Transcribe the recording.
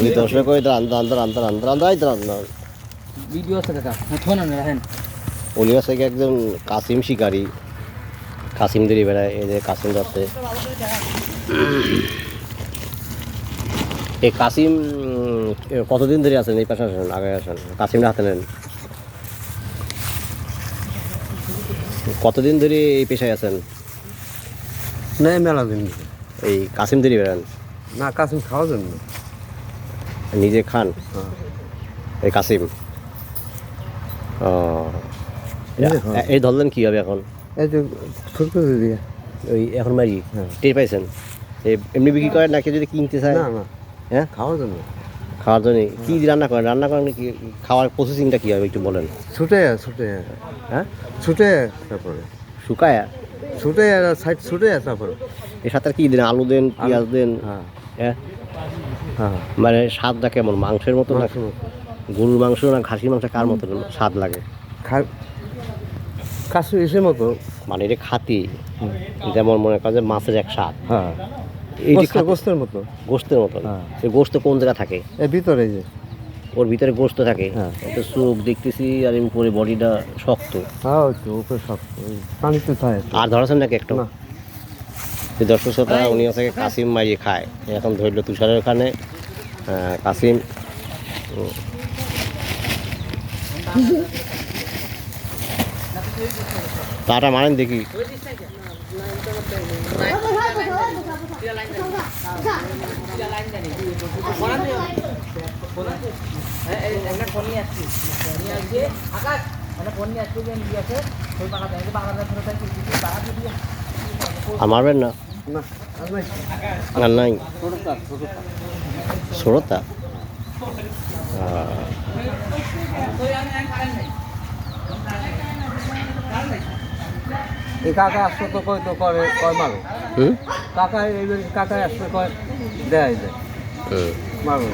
উনি দর্শক আছে একজন কাসিম শিকারী কাসিমদেরই বেড়ায় এই যে কাসিম ধরতে এই কাসিম কতদিন ধরে আছেন এই পাশে আসেন আগে আসেন কাসিমটা হাতে নেন কতদিন ধরে এই পেশায় আছেন না মেলা দিন এই কাসিমদেরই বেড়ান না কাসিম খাওয়ার জন্য। নিজে খান? হ্যাঁ। এই কাসিম? ও। এই ধরলেন কি হবে এখন? এই যে দিয়ে। ওই এখন মারি? হ্যাঁ। টের পাইছেন? এই এমনি বিক্রি করেন নাকি যদি কিনতে চায়? না না। হ্যাঁ? খাওয়ার জন্য। খাওয়ার জন্য? কি দিয়ে রান্না করেন? রান্না করেন কি? খাওয়ার প্রসেসিংটা কী হবে একটু বলেন? ছুটে ছুটে। হ্যাঁ? ছুটে তারপরে। শুকায়? ছুটে সাইড ছুটে তারপরে। এর সাথে আর কি দেন? আলু দেন পেঁয়াজ দেন? হ্যাঁ। হ্যাঁ? হ্যাঁ। মানে স্বাদটা কেমন? মাংসের মতো না? গরুর মাংস না খাসির মাংস কার মতো স্বাদ লাগে? খা কাশু এসে মতো। মানে এটা খাতি যেমন মনে করেন যে মাছের এক স্বাদ। হ্যাঁ। এই যে গোস্তের মতো। গোস্তের মতো। হ্যাঁ। এই গোস্ত কোন জায়গা থাকে? এর ভিতরে যে। ওর ভিতরে গোস্ত থাকে। হ্যাঁ। একটা চোখ দেখতেছি আর এমনি পরে বডিটা শক্ত। হ্যাঁ উপরে পানিতে থাকে আর ধরেছেন নাকি একটু? না। যে দর্শক শ্রোতা উনি হচ্ছে কাসিম মারিয়ে খায়। এখন ধরলো তুষারের ওখানে। কাসিম। তাটা মারেন দেখি। আর মারবেন না। না নাই। ছোড়তা এই কাকা আসলে তো কয় তো করে কয় মারো? কাকা এই কাকা আসতে কয় দেয় দেয় মারো।